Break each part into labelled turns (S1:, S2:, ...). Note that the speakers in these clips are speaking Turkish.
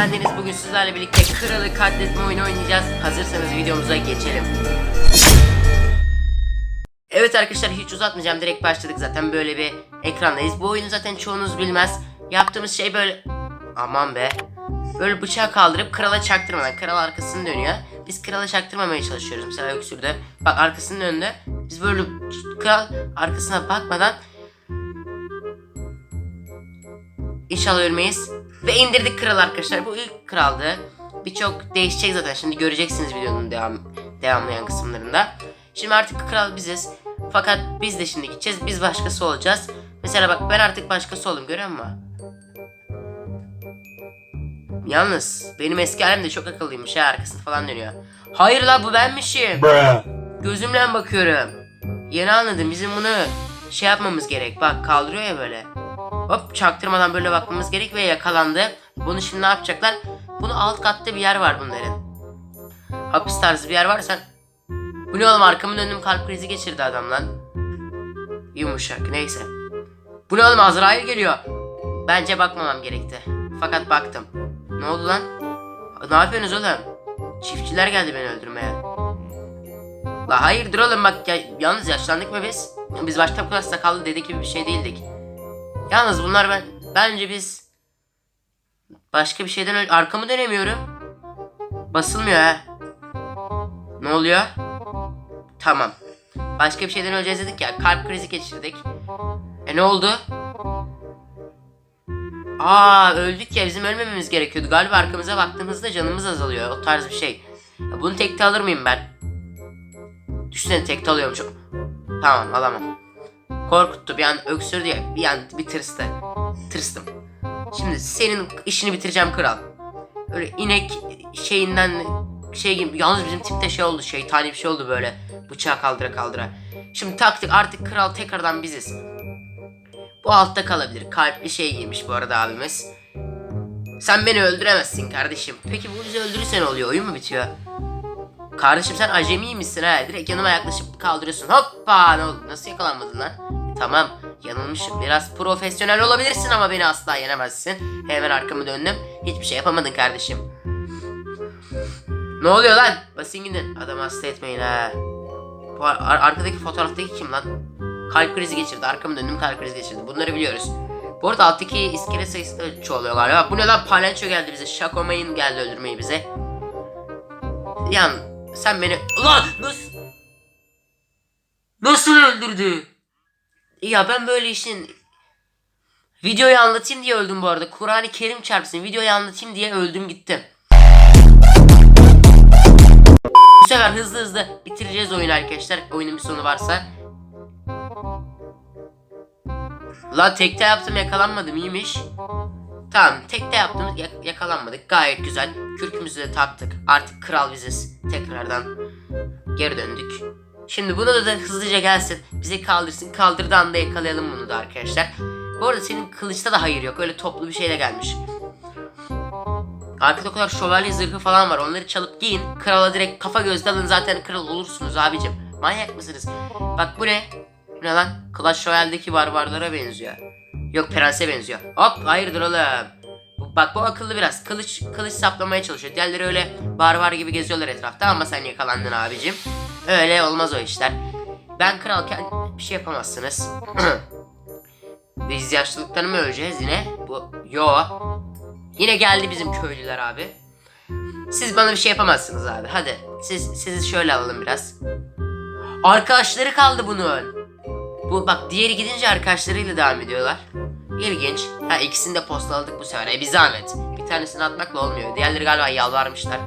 S1: ben Deniz. Bugün sizlerle birlikte kralı katletme oyunu oynayacağız. Hazırsanız videomuza geçelim. Evet arkadaşlar hiç uzatmayacağım. Direkt başladık zaten böyle bir ekrandayız. Bu oyunu zaten çoğunuz bilmez. Yaptığımız şey böyle... Aman be. Böyle bıçağı kaldırıp krala çaktırmadan. Kral arkasını dönüyor. Biz krala çaktırmamaya çalışıyoruz. Mesela öksürdü. Bak arkasının önünde. Biz böyle kral arkasına bakmadan İnşallah ölmeyiz. Ve indirdik kral arkadaşlar. Bu ilk kraldı. Birçok değişecek zaten. Şimdi göreceksiniz videonun devam devamlayan kısımlarında. Şimdi artık kral biziz. Fakat biz de şimdi gideceğiz. Biz başkası olacağız. Mesela bak ben artık başkası oldum görüyor musun? Yalnız benim eski halim de çok akıllıymış ha arkasını falan dönüyor. Hayır la bu benmişim.
S2: Bruh.
S1: Gözümle bakıyorum. Yeni anladım bizim bunu şey yapmamız gerek. Bak kaldırıyor ya böyle. Hop çaktırmadan böyle bakmamız gerek ve yakalandı. Bunu şimdi ne yapacaklar? Bunu alt katta bir yer var bunların. Hapis tarzı bir yer var sen. Bu ne oğlum arkamı döndüm kalp krizi geçirdi adam lan. Yumuşak neyse. Bu ne oğlum Azrail geliyor. Bence bakmamam gerekti. Fakat baktım. Ne oldu lan? Ne yapıyorsunuz oğlum? Çiftçiler geldi beni öldürmeye. La hayırdır oğlum bak ya, yalnız yaşlandık mı biz? Biz başta bu kadar sakallı dede gibi bir şey değildik. Yalnız bunlar ben bence biz başka bir şeyden önce arkamı dönemiyorum. Basılmıyor ha. Ne oluyor? Tamam. Başka bir şeyden öleceğiz dedik ya. Kalp krizi geçirdik. E ne oldu? Aa öldük ya bizim ölmememiz gerekiyordu. Galiba arkamıza baktığımızda canımız azalıyor. O tarz bir şey. Ya bunu tekte alır mıyım ben? Düşünsene tekte alıyorum çok. Tamam alamam. Korkuttu bir an öksürdü ya bir an bir tırstı. Tırstım. Şimdi senin işini bitireceğim kral. Öyle inek şeyinden şey gibi yalnız bizim tipte şey oldu şeytani bir şey oldu böyle bıçağı kaldıra kaldıra. Şimdi taktik artık kral tekrardan biziz. Bu altta kalabilir. Kalpli şey giymiş bu arada abimiz. Sen beni öldüremezsin kardeşim. Peki bu bizi öldürürse ne oluyor? Oyun mu bitiyor? Kardeşim sen acemi misin ha? Direkt yanıma yaklaşıp kaldırıyorsun. Hoppa! Ne oldu? Nasıl yakalanmadın lan? Tamam yanılmışım. Biraz profesyonel olabilirsin ama beni asla yenemezsin. Hemen arkamı döndüm. Hiçbir şey yapamadın kardeşim. Ne oluyor lan? Basın gidin. Adamı hasta etmeyin ha. Bu ar- ar- arkadaki fotoğraftaki kim lan? Kalp krizi geçirdi. Arkamı döndüm kalp krizi geçirdi. Bunları biliyoruz. Bu arada alttaki iskelet sayısı da çoğalıyor galiba. Bu ne lan? Palenço geldi bize. Şakomayın geldi öldürmeyi bize. Yan sen beni... Ulan nasıl... Nasıl öldürdü? Ya ben böyle işin... Videoyu anlatayım diye öldüm bu arada. Kur'an-ı Kerim çarpsın. Videoyu anlatayım diye öldüm gittim. Bu sefer hızlı hızlı bitireceğiz oyunu arkadaşlar. Oyunun bir sonu varsa. La tekte yaptım yakalanmadım iyiymiş. Tamam tekte yaptım yak- yakalanmadık gayet güzel. Kürkümüzü de taktık. Artık kral biziz. Tekrardan geri döndük. Şimdi bunu da, da hızlıca gelsin. Bizi kaldırsın. Kaldırdığı anda yakalayalım bunu da arkadaşlar. Bu arada senin kılıçta da hayır yok. Öyle toplu bir şeyle gelmiş. Arkada o kadar şövalye zırhı falan var. Onları çalıp giyin. Krala direkt kafa gözde alın zaten kral olursunuz abicim. Manyak mısınız? Bak bu ne? Bu ne lan? Clash Royale'deki barbarlara benziyor. Yok prense benziyor. Hop hayırdır oğlum. Bak bu akıllı biraz. Kılıç kılıç saplamaya çalışıyor. Diğerleri öyle barbar gibi geziyorlar etrafta ama sen yakalandın abicim. Öyle olmaz o işler. Ben kralken bir şey yapamazsınız. Biz yaşlılıktan mı öleceğiz yine? Bu yo. Yine geldi bizim köylüler abi. Siz bana bir şey yapamazsınız abi. Hadi siz sizi şöyle alalım biraz. Arkadaşları kaldı bunun. Bu bak diğeri gidince arkadaşlarıyla devam ediyorlar. İlginç. Ha ikisini de postaladık bu sefer. E bir zahmet. Bir tanesini atmakla olmuyor. Diğerleri galiba yalvarmışlar.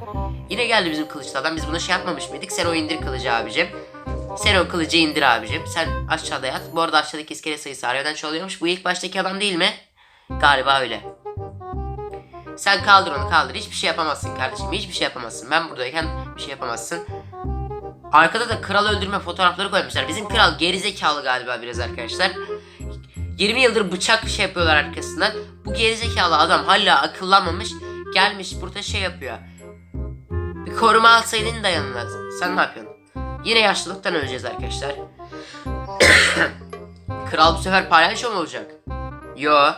S1: Yine geldi bizim kılıçlı adam. Biz buna şey yapmamış mıydık? Sen o indir kılıcı abicim. Sen o kılıcı indir abicim. Sen aşağıda yat. Bu arada aşağıdaki iskelet sayısı arayadan çoğalıyormuş. Bu ilk baştaki adam değil mi? Galiba öyle. Sen kaldır onu kaldır. Hiçbir şey yapamazsın kardeşim. Hiçbir şey yapamazsın. Ben buradayken bir şey yapamazsın. Arkada da kral öldürme fotoğrafları koymuşlar. Bizim kral gerizekalı galiba biraz arkadaşlar. 20 yıldır bıçak şey yapıyorlar arkasından. Bu gerizekalı adam hala akıllanmamış. Gelmiş burada şey yapıyor. Bir koruma alsaydın da yanına. Sen ne yapıyorsun? Yine yaşlılıktan öleceğiz arkadaşlar. Kral bu sefer palyaço mu olacak? Yo.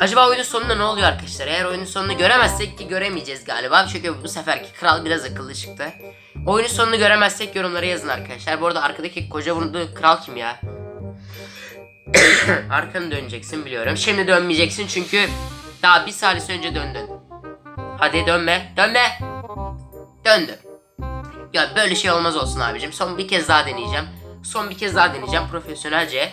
S1: Acaba oyunun sonunda ne oluyor arkadaşlar? Eğer oyunun sonunu göremezsek ki göremeyeceğiz galiba. Çünkü bu seferki kral biraz akıllı çıktı. Oyunun sonunu göremezsek yorumlara yazın arkadaşlar. Bu arada arkadaki koca burunlu kral kim ya? Arkanı döneceksin biliyorum. Şimdi dönmeyeceksin çünkü daha bir saniye önce döndün. Hadi dönme. Dönme. Döndüm. Ya böyle şey olmaz olsun abicim. Son bir kez daha deneyeceğim. Son bir kez daha deneyeceğim profesyonelce.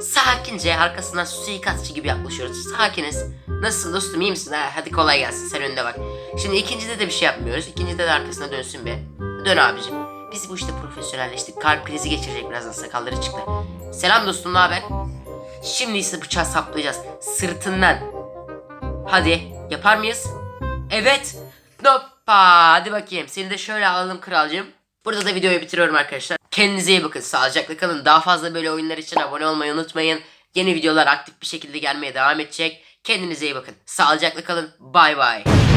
S1: Sakince arkasından suikastçı gibi yaklaşıyoruz. Sakiniz. Nasılsın dostum iyi misin? Ha, hadi kolay gelsin sen önüne bak. Şimdi ikincide de bir şey yapmıyoruz. İkincide de arkasına dönsün be. Dön abicim. Biz bu işte profesyonelleştik. Kalp krizi geçirecek birazdan sakalları çıktı. Selam dostum ne haber? Şimdi ise bıçağı saplayacağız. Sırtından. Hadi yapar mıyız? Evet. Hoppa. Hadi bakayım. Seni de şöyle alalım kralcığım. Burada da videoyu bitiriyorum arkadaşlar. Kendinize iyi bakın. Sağlıcakla kalın. Daha fazla böyle oyunlar için abone olmayı unutmayın. Yeni videolar aktif bir şekilde gelmeye devam edecek. Kendinize iyi bakın. Sağlıcakla kalın. Bay bay.